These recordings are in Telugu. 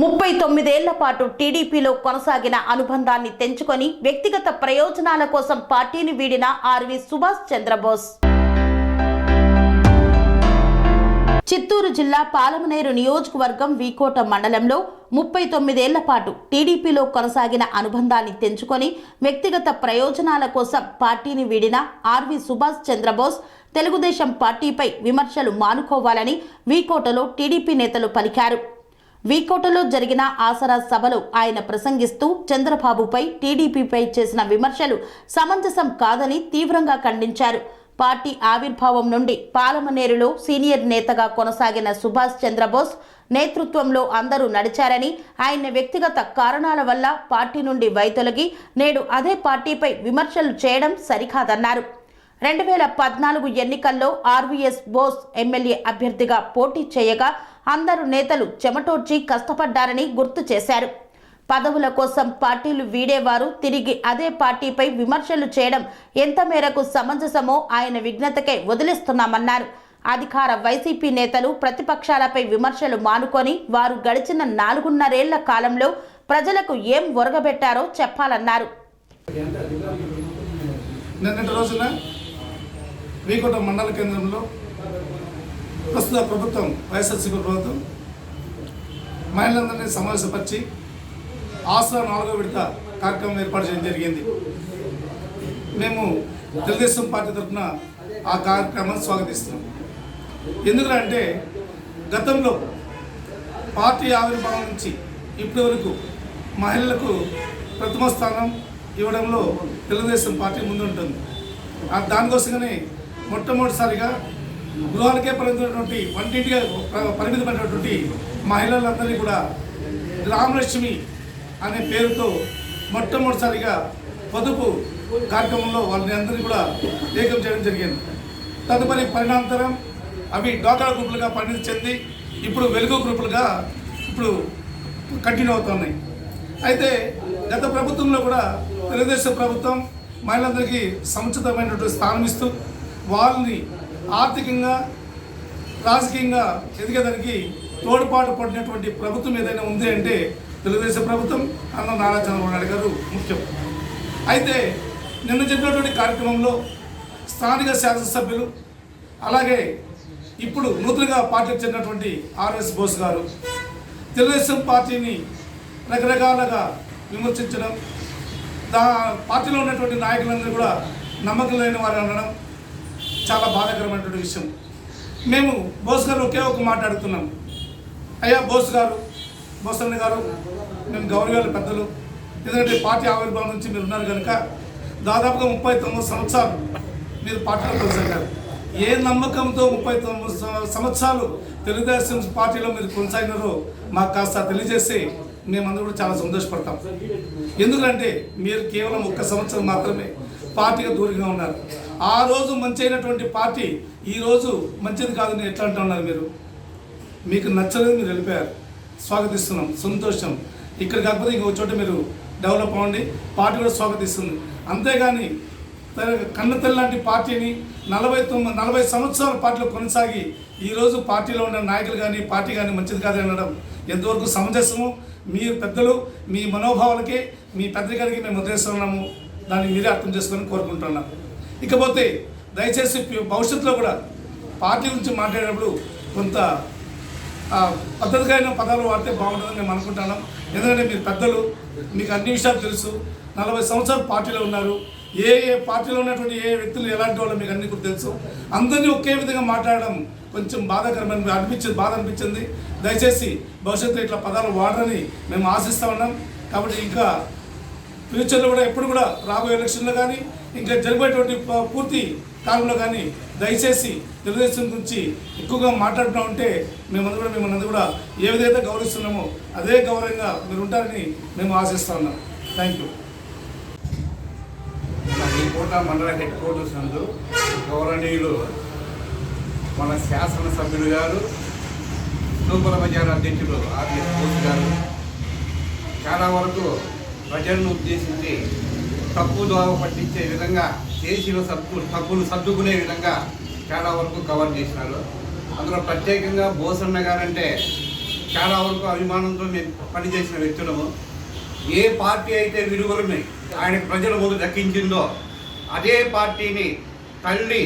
ముప్పై తొమ్మిదేళ్ళ పాటు టీడీపీలో కొనసాగిన అనుబంధాన్ని తెంచుకొని వ్యక్తిగత ప్రయోజనాల కోసం పార్టీని వీడిన ఆర్వి సుభాష్ చంద్రబోస్. చిత్తూరు జిల్లా పాలమనేరు నియోజకవర్గం వీకోట మండలంలో ముప్పై తొమ్మిదేళ్ళ పాటు టీడీపీలో కొనసాగిన అనుబంధాన్ని తెంచుకొని వ్యక్తిగత ప్రయోజనాల కోసం పార్టీని వీడిన ఆర్వి సుభాష్ చంద్రబోస్ తెలుగుదేశం పార్టీపై విమర్శలు మానుకోవాలని వీకోటలో టీడీపీ నేతలు పలికారు. వీకోటలో జరిగిన ఆసరా సభలో ఆయన ప్రసంగిస్తూ చంద్రబాబుపై టీడీపీపై చేసిన విమర్శలు సమంజసం కాదని తీవ్రంగా ఖండించారు. పార్టీ ఆవిర్భావం నుండి పాలమనేరులో సీనియర్ నేతగా కొనసాగిన సుభాష్ చంద్రబోస్ నేతృత్వంలో అందరూ నడిచారని ఆయన వ్యక్తిగత కారణాల వల్ల పార్టీ నుండి వైతొలగి నేడు అదే పార్టీపై విమర్శలు చేయడం సరికాదన్నారు. రెండు వేల పద్నాలుగు ఎన్నికల్లో ఆర్వీఎస్ బోస్ ఎమ్మెల్యే అభ్యర్థిగా పోటీ చేయగా అందరు నేతలు చెమటోడ్చి కష్టపడ్డారని గుర్తు చేశారు. పదవుల కోసం పార్టీలు వీడేవారు తిరిగి అదే పార్టీపై విమర్శలు చేయడం ఎంత మేరకు సమంజసమో ఆయన విజ్ఞతకే వదిలేస్తున్నామన్నారు. అధికార వైసీపీ నేతలు ప్రతిపక్షాలపై విమర్శలు మానుకొని వారు గడిచిన నాలుగున్నరేళ్ళ కాలంలో ప్రజలకు ఏం ఒరగబెట్టారో చెప్పాలన్నారు. నిన్నటి రోజున వీకోట మండల కేంద్రంలో ప్రస్తుత ప్రభుత్వం వైఎస్ఆర్సీపీ ప్రభుత్వం మహిళలందరినీ సమావేశపరిచి ఆసరా నాలుగో విడత కార్యక్రమం ఏర్పాటు చేయడం జరిగింది. మేము తెలుగుదేశం పార్టీ తరఫున ఆ కార్యక్రమాన్ని స్వాగతిస్తున్నాం. ఎందుకంటే గతంలో పార్టీ ఆవిర్భావం నుంచి ఇప్పటి వరకు మహిళలకు ప్రథమ స్థానం ఇవ్వడంలో తెలుగుదేశం పార్టీ ముందుంటుంది. ఆ దానికోసమనే మొట్టమొదటిసారిగా గృహాలకే పరిమితమైనటువంటి వంటింటిగా పరిమితమైనటువంటి మహిళలందరినీ కూడా రామలక్ష్మి అనే పేరుతో మొట్టమొదటిసారిగా పొదుపు కార్యక్రమంలో వాళ్ళని అందరినీ కూడా ఏకం చేయడం జరిగింది. తదుపరి పరిణాంతరం అవి డోకా గ్రూపులుగా పరిణితి చెంది ఇప్పుడు వెలుగు గ్రూపులుగా ఇప్పుడు కంటిన్యూ అవుతున్నాయి. అయితే గత ప్రభుత్వంలో కూడా తెలుగుదేశం ప్రభుత్వం మహిళలందరికీ సముచితమైనటువంటి స్థానం ఇస్తూ వాళ్ళని ఆర్థికంగా రాజకీయంగా ఎదిగేదానికి తోడ్పాటు పడినటువంటి ప్రభుత్వం ఏదైనా ఉంది అంటే తెలుగుదేశం ప్రభుత్వం అన్న నారా చంద్రబాబు నాయుడు గారు ముఖ్యం. అయితే నిన్న చెప్పినటువంటి కార్యక్రమంలో స్థానిక శాసనసభ్యులు అలాగే ఇప్పుడు నూతనంగా పార్టీకి చెందినటువంటి ఆర్ఎస్ బోస్ గారు తెలుగుదేశం పార్టీని రకరకాలుగా విమర్శించడం దా పార్టీలో ఉన్నటువంటి నాయకులందరూ కూడా నమ్మకం లేని వారు అనడం చాలా బాధాకరమైనటువంటి విషయం. మేము బోస్ గారు ఒకే ఒక మాట్లాడుతున్నాం అయ్యా బోస్ గారు బోసన్న గారు మేము గౌరవాల పెద్దలు. ఎందుకంటే పార్టీ ఆవిర్భావం నుంచి మీరు ఉన్నారు కనుక దాదాపుగా ముప్పై తొమ్మిది సంవత్సరాలు మీరు పార్టీలో కొనసాగారు. ఏ నమ్మకంతో ముప్పై తొమ్మిది సంవత్సరాలు తెలుగుదేశం పార్టీలో మీరు కొనసాగినారో మాకు కాస్త తెలియజేసి మేమందరూ కూడా చాలా సంతోషపడతాం. ఎందుకంటే మీరు కేవలం ఒక్క సంవత్సరం మాత్రమే పార్టీగా దూరంగా ఉన్నారు. ఆ రోజు మంచి అయినటువంటి పార్టీ ఈరోజు మంచిది కాదని ఎట్లా అంటున్నారు మీరు? మీకు నచ్చలేదు మీరు వెళ్ళిపోయారు. స్వాగతిస్తున్నాం. సంతోషం. ఇక్కడ కాకపోతే ఇంకో చోట మీరు డెవలప్ అవ్వండి. పార్టీ కూడా స్వాగతిస్తుంది. అంతేగాని కన్నతల్లి లాంటి పార్టీని నలభై తొమ్మిది నలభై సంవత్సరాల పార్టీలో కొనసాగి ఈరోజు పార్టీలో ఉన్న నాయకులు కానీ పార్టీ కానీ మంచిది కాదని అనడం ఎంతవరకు సమంజసము మీరు పెద్దలు మీ మనోభావాలకి మీ పెద్దగారికి మేము వదిలేస్తున్నాము దాన్ని మీరే అర్థం చేసుకొని కోరుకుంటున్నాం ఇకపోతే దయచేసి భవిష్యత్తులో కూడా పార్టీ గురించి మాట్లాడేటప్పుడు కొంత పద్ధతిగా పదాలు వాడితే బాగుంటుందని మేము అనుకుంటున్నాం ఎందుకంటే మీరు పెద్దలు మీకు అన్ని విషయాలు తెలుసు. నలభై సంవత్సరాలు పార్టీలో ఉన్నారు. ఏ ఏ పార్టీలో ఉన్నటువంటి ఏ వ్యక్తులు ఎలాంటి వాళ్ళు మీకు అన్ని కూడా తెలుసు. అందరినీ ఒకే విధంగా మాట్లాడడం కొంచెం బాధాకరమైన అనిపించింది బాధ అనిపించింది. దయచేసి భవిష్యత్తులో ఇట్లా పదాలు వాడరని మేము ఆశిస్తూ ఉన్నాం. కాబట్టి ఇంకా ఫ్యూచర్లో కూడా ఎప్పుడు కూడా రాబోయే ఎలక్షన్లో కానీ ఇంకా జరిగేటువంటి ప- పూర్తి కాలంలో కానీ దయచేసి తెలుగుదేశం గురించి ఎక్కువగా మాట్లాడుతూ ఉంటే మేమందరూ కూడా మిమ్మల్ని కూడా ఏ విధంగా గౌరవిస్తున్నామో అదే గౌరవంగా మీరు ఉంటారని మేము ఆశిస్తూ ఉన్నాం. థ్యాంక్ యూ కోట మండల హెడ్ క్వార్టర్స్ నందు గౌరవనీయులు మన శాసనసభ్యులు గారు సూపర బజార్ అధ్యక్షులు ఆర్ఎస్ బోస్ గారు. చాలా వరకు ప్రజలను ఉద్దేశించి తప్పు దోవ పట్టించే విధంగా చేసిన సబ్బు తప్పులు సర్దుకునే విధంగా చాలా వరకు కవర్ చేసినారు. అందులో ప్రత్యేకంగా బోసన్న గారంటే చాలా వరకు అభిమానంతో మేము పనిచేసిన వ్యక్తులము. ఏ పార్టీ అయితే విలువలని ఆయన ప్రజల ముందు దక్కించిందో అదే పార్టీని తల్లి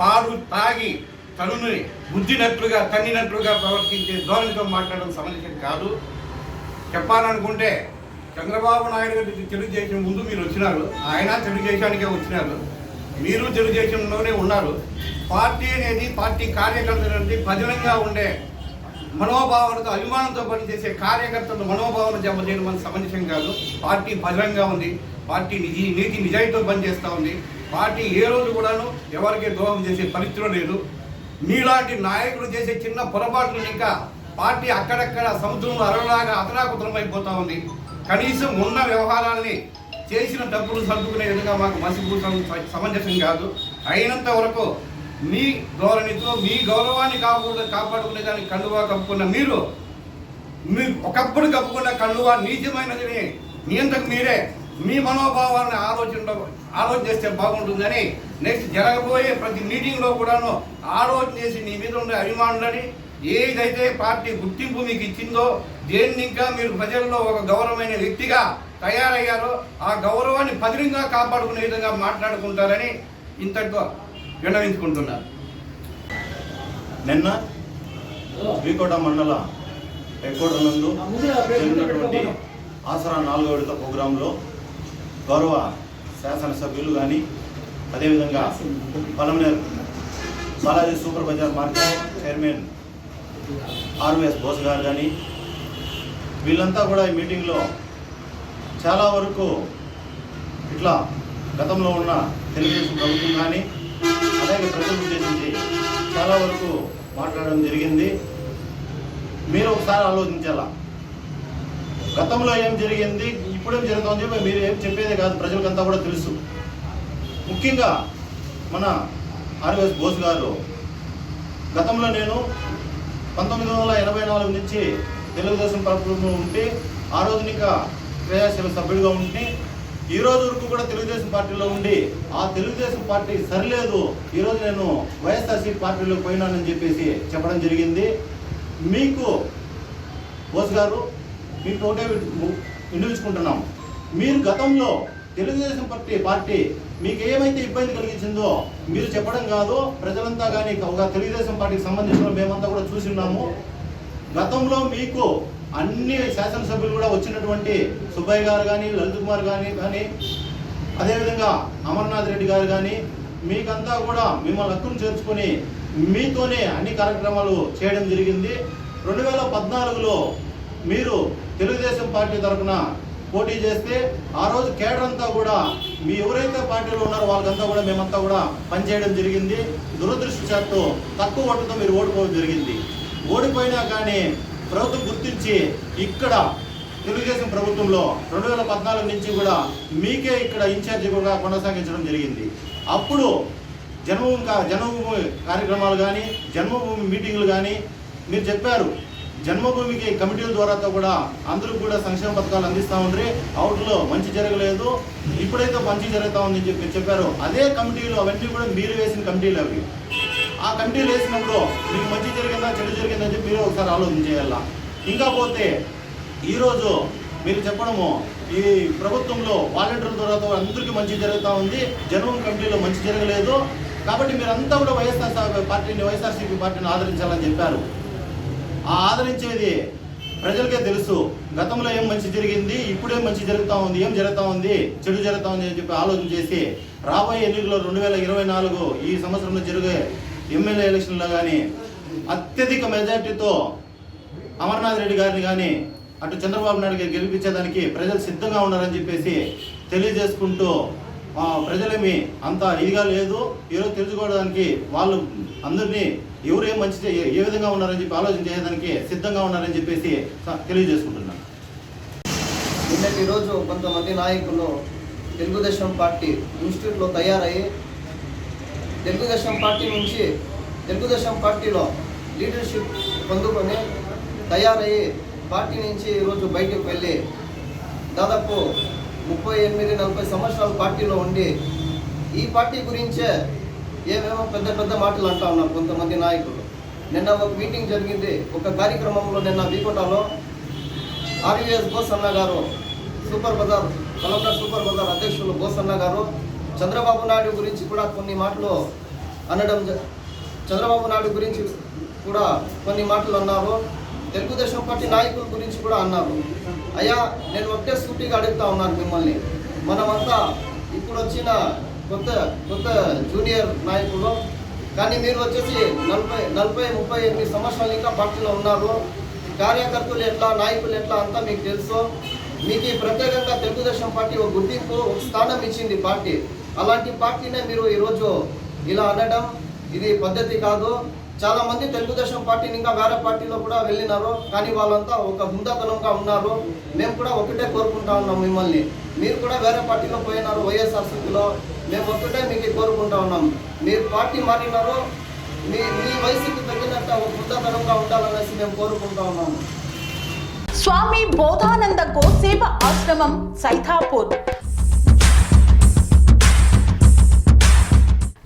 పాలు తాగి తనుని బుద్ధినట్లుగా తన్నినట్లుగా ప్రవర్తించే ధోరణితో మాట్లాడడం సమంజసం కాదు. చెప్పాలనుకుంటే చంద్రబాబు నాయుడు గారి తెలుగుదేశం ముందు మీరు వచ్చినారు. ఆయన తెలుగుదేశానికే వచ్చినారు. మీరు తెలుగుదేశంలోనే ఉన్నారు. పార్టీ అనేది పార్టీ కార్యకర్తలు అనేది భజనంగా ఉండే మనోభావాలతో అభిమానంతో పనిచేసే కార్యకర్తలు జమ చేయడం మన సమంజసం కాదు. పార్టీ భద్రంగా ఉంది. పార్టీ నిజి నీతి నిజాయితీతో పనిచేస్తూ ఉంది. పార్టీ ఏ రోజు కూడాను ఎవరికి ద్రోహం చేసే పరిస్థితిలో లేదు. మీలాంటి నాయకులు చేసే చిన్న పొరపాట్లు ఇంకా పార్టీ అక్కడక్కడ సముద్రంలో అరలాగా అతనాకుతలమైపోతూ ఉంది. కనీసం ఉన్న వ్యవహారాల్ని చేసిన డబ్బులు సర్దుకునే విధంగా మాకు మసిపూసడం సమంజసం కాదు. అయినంత వరకు మీ ధోరణితో మీ గౌరవాన్ని కాపాడు కాపాడుకునే దానికి కండువా కప్పుకున్న మీరు మీ ఒకప్పుడు కప్పుకున్న కండువా నీచమైనదని నియంతకు మీరే మీ మనోభావాలను ఆలోచన ఆలోచన చేస్తే బాగుంటుందని నెక్స్ట్ జరగబోయే ప్రతి మీటింగ్లో కూడాను ఆలోచన చేసి నీ మీద ఉండే అభిమానులని ఏదైతే పార్టీ గుర్తింపు మీకు ఇచ్చిందో దేన్ని ఇంకా మీరు ప్రజల్లో ఒక గౌరవమైన వ్యక్తిగా తయారయ్యారో ఆ గౌరవాన్ని భద్రంగా కాపాడుకునే విధంగా మాట్లాడుకుంటారని ఇంతటితో విన్నవించుకుంటున్నారు నిన్న శ్రీకోట మండల హెడ్కోట నందు జరిగినటువంటి ఆసరా నాలుగో విడత ప్రోగ్రాంలో గౌరవ శాసనసభ్యులు కానీ అదేవిధంగా Palamaner Balaji super bazaar market chairman RVS Bose గారు కానీ వీళ్ళంతా కూడా ఈ మీటింగ్లో చాలా వరకు ఇట్లా గతంలో ఉన్న తెలుగుదేశం ప్రభుత్వం కానీ అలాగే ప్రజలు ఉద్దేశించి చాలా వరకు మాట్లాడడం జరిగింది. మీరు ఒకసారి ఆలోచించాలా? గతంలో ఏం జరిగింది? ఇప్పుడేం జరుగుతుందని చెప్పి మీరు ఏం చెప్పేదే కాదు ప్రజలకంతా కూడా తెలుసు. ముఖ్యంగా మన ఆర్వీఎస్ బోస్ గారు గతంలో నేను పంతొమ్మిది వందల ఎనభై నాలుగు నుంచి తెలుగుదేశం ప్రభుత్వంలో ఉంటే ఆ రోజున ఇంకా క్రియాశీల సభ్యుడిగా ఉండి ఈ రోజు వరకు కూడా తెలుగుదేశం పార్టీలో ఉండి ఆ తెలుగుదేశం పార్టీ సరిలేదు ఈరోజు నేను వైఎస్ఆర్సీ పార్టీలో పోయినానని చెప్పేసి చెప్పడం జరిగింది. మీకు బోస్ గారు మీకు ఒకటే వినిపించుకుంటున్నాం మీరు గతంలో తెలుగుదేశం పార్టీ పార్టీ మీకు ఏమైతే ఇబ్బంది కలిగించిందో మీరు చెప్పడం కాదు ప్రజలంతా కానీ ఒక తెలుగుదేశం పార్టీకి సంబంధించిన మేమంతా కూడా చూసి ఉన్నాము గతంలో మీకు అన్ని శాసనసభ్యులు కూడా వచ్చినటువంటి సుబ్బయ్య గారు కానీ లలిత్ కుమార్ కానీ కానీ అదేవిధంగా అమర్నాథ్ రెడ్డి గారు కానీ మీకంతా కూడా మిమ్మల్ని హక్కును చేర్చుకొని మీతోనే అన్ని కార్యక్రమాలు చేయడం జరిగింది. రెండు వేల పద్నాలుగులో మీరు పార్టీ తరఫున పోటీ చేస్తే ఆ రోజు కేడర్ అంతా కూడా మీ ఎవరైతే పార్టీలో ఉన్నారో వాళ్ళకంతా కూడా మేమంతా కూడా పనిచేయడం జరిగింది. దురదృష్టశాత్తు తక్కువ ఓటుతో మీరు ఓడిపోవడం జరిగింది. ఓడిపోయినా కానీ ప్రభుత్వం గుర్తించి ఇక్కడ తెలుగుదేశం ప్రభుత్వంలో రెండు వేల పద్నాలుగు నుంచి కూడా మీకే ఇక్కడ ఇన్ఛార్జిగా కొనసాగించడం జరిగింది. అప్పుడు జన్మభూమి జన్మభూమి కార్యక్రమాలు కానీ జన్మభూమి మీటింగ్లు కానీ మీరు చెప్పారు. జన్మభూమికి కమిటీల ద్వారాతో కూడా అందరూ కూడా సంక్షేమ పథకాలు అందిస్తూ ఉండ్రి. అవుట్లో మంచి జరగలేదు. ఇప్పుడైతే మంచి జరుగుతూ ఉందని చెప్పి చెప్పారు. అదే కమిటీలు అవన్నీ కూడా మీరు వేసిన కమిటీలు అవి. ఆ కమిటీలు వేసినప్పుడు మీకు మంచి జరిగిందా చెడు జరిగిందా అని చెప్పి మీరు ఒకసారి ఆలోచన చేయాలా? ఇంకా పోతే ఈరోజు మీరు చెప్పడము ఈ ప్రభుత్వంలో వాలంటీర్ల ద్వారా అందరికీ మంచి జరుగుతూ ఉంది. జన్మం కమిటీలో మంచి జరగలేదు. కాబట్టి మీరంతా కూడా వైఎస్ఆర్ పార్టీని వైఎస్ఆర్సీపీ పార్టీని ఆదరించాలని చెప్పారు. ఆ ఆదరించేది ప్రజలకే తెలుసు. గతంలో ఏం మంచి జరిగింది ఇప్పుడేం మంచి జరుగుతూ ఉంది ఏం జరుగుతూ ఉంది చెడు జరుగుతూ ఉంది అని చెప్పి ఆలోచన చేసి రాబోయే ఎన్నికల్లో రెండు వేల ఇరవై నాలుగు ఈ సంవత్సరంలో జరిగే ఎమ్మెల్యే ఎలక్షన్లో కానీ అత్యధిక మెజార్టీతో అమర్నాథ్ రెడ్డి గారిని కానీ అటు చంద్రబాబు నాయుడు గారు గెలిపించేదానికి ప్రజలు సిద్ధంగా ఉన్నారని చెప్పేసి తెలియజేసుకుంటూ ప్రజలేమి అంత ఇదిగా లేదు ఈరోజు తెలుసుకోవడానికి వాళ్ళు అందరినీ ఎవరు ఏం మంచి ఏ విధంగా ఉన్నారని చెప్పి ఆలోచన చేయడానికి సిద్ధంగా ఉన్నారని చెప్పేసి తెలియజేసుకుంటున్నాను. నిన్నటి రోజు కొంతమంది నాయకులు తెలుగుదేశం పార్టీ ఇన్స్టిట్యూట్లో తయారయ్యి తెలుగుదేశం పార్టీ నుంచి తెలుగుదేశం పార్టీలో లీడర్షిప్ పొందుకొని తయారయ్యి పార్టీ నుంచి ఈరోజు బయటకు వెళ్ళి దాదాపు ముప్పై ఎనిమిది నలభై సంవత్సరాల పార్టీలో ఉండి ఈ పార్టీ గురించే ఏమేమో పెద్ద పెద్ద మాటలు అంటా ఉన్నారు కొంతమంది నాయకులు. నిన్న ఒక మీటింగ్ జరిగింది. ఒక కార్యక్రమంలో నిన్న బీకోటాలో ఆర్యుఎస్ బోస్ గారు super bazaar collector super bazaar అధ్యక్షులు బోస్ గారు చంద్రబాబు నాయుడు గురించి కూడా కొన్ని మాటలు అనడం చంద్రబాబు నాయుడు గురించి కూడా కొన్ని మాటలు అన్నారు. తెలుగుదేశం పార్టీ నాయకుల గురించి కూడా అన్నారు. అయ్యా నేను ఒకటే స్కూటీగా అడుగుతా ఉన్నాను మిమ్మల్ని. మనమంతా ఇప్పుడు వచ్చిన కొత్త కొత్త జూనియర్ నాయకులు. కానీ మీరు వచ్చేసి నలభై నలభై ముప్పై ఎనిమిది సంవత్సరాలు ఇంకా పార్టీలో ఉన్నారు. కార్యకర్తలు ఎట్లా నాయకులు ఎట్లా అంతా మీకు తెలుసు. మీకు ఈ ప్రత్యేకంగా తెలుగుదేశం పార్టీ ఒక గుర్తింపు ఒక స్థానం ఇచ్చింది పార్టీ. అలాంటి పార్టీనే మీరు ఈరోజు ఇలా అనడం ఇది పద్ధతి కాదు. చాలా మంది తెలుగుదేశం పార్టీని ఇంకా వేరే పార్టీలో కూడా వెళ్ళినారు. కానీ వాళ్ళంతా ఒక హుందాతనంగా ఉన్నారు. మేము కూడా ఒకటే కోరుకుంటా ఉన్నాం మిమ్మల్ని. మీరు కూడా వేరే పార్టీలో పోయినారు వైఎస్ఆర్సీపీలో. మేము ఒక్కటే మీకు కోరుకుంటా ఉన్నాం. మీరు పార్టీ మారినారు. మీ మీ వయసుకి తగినంత ఒక హుందాతనంగా ఉండాలనేసి మేము కోరుకుంటా ఉన్నాము స్వామి బోధానంద గోసేవ ఆశ్రమం సైథాపూర్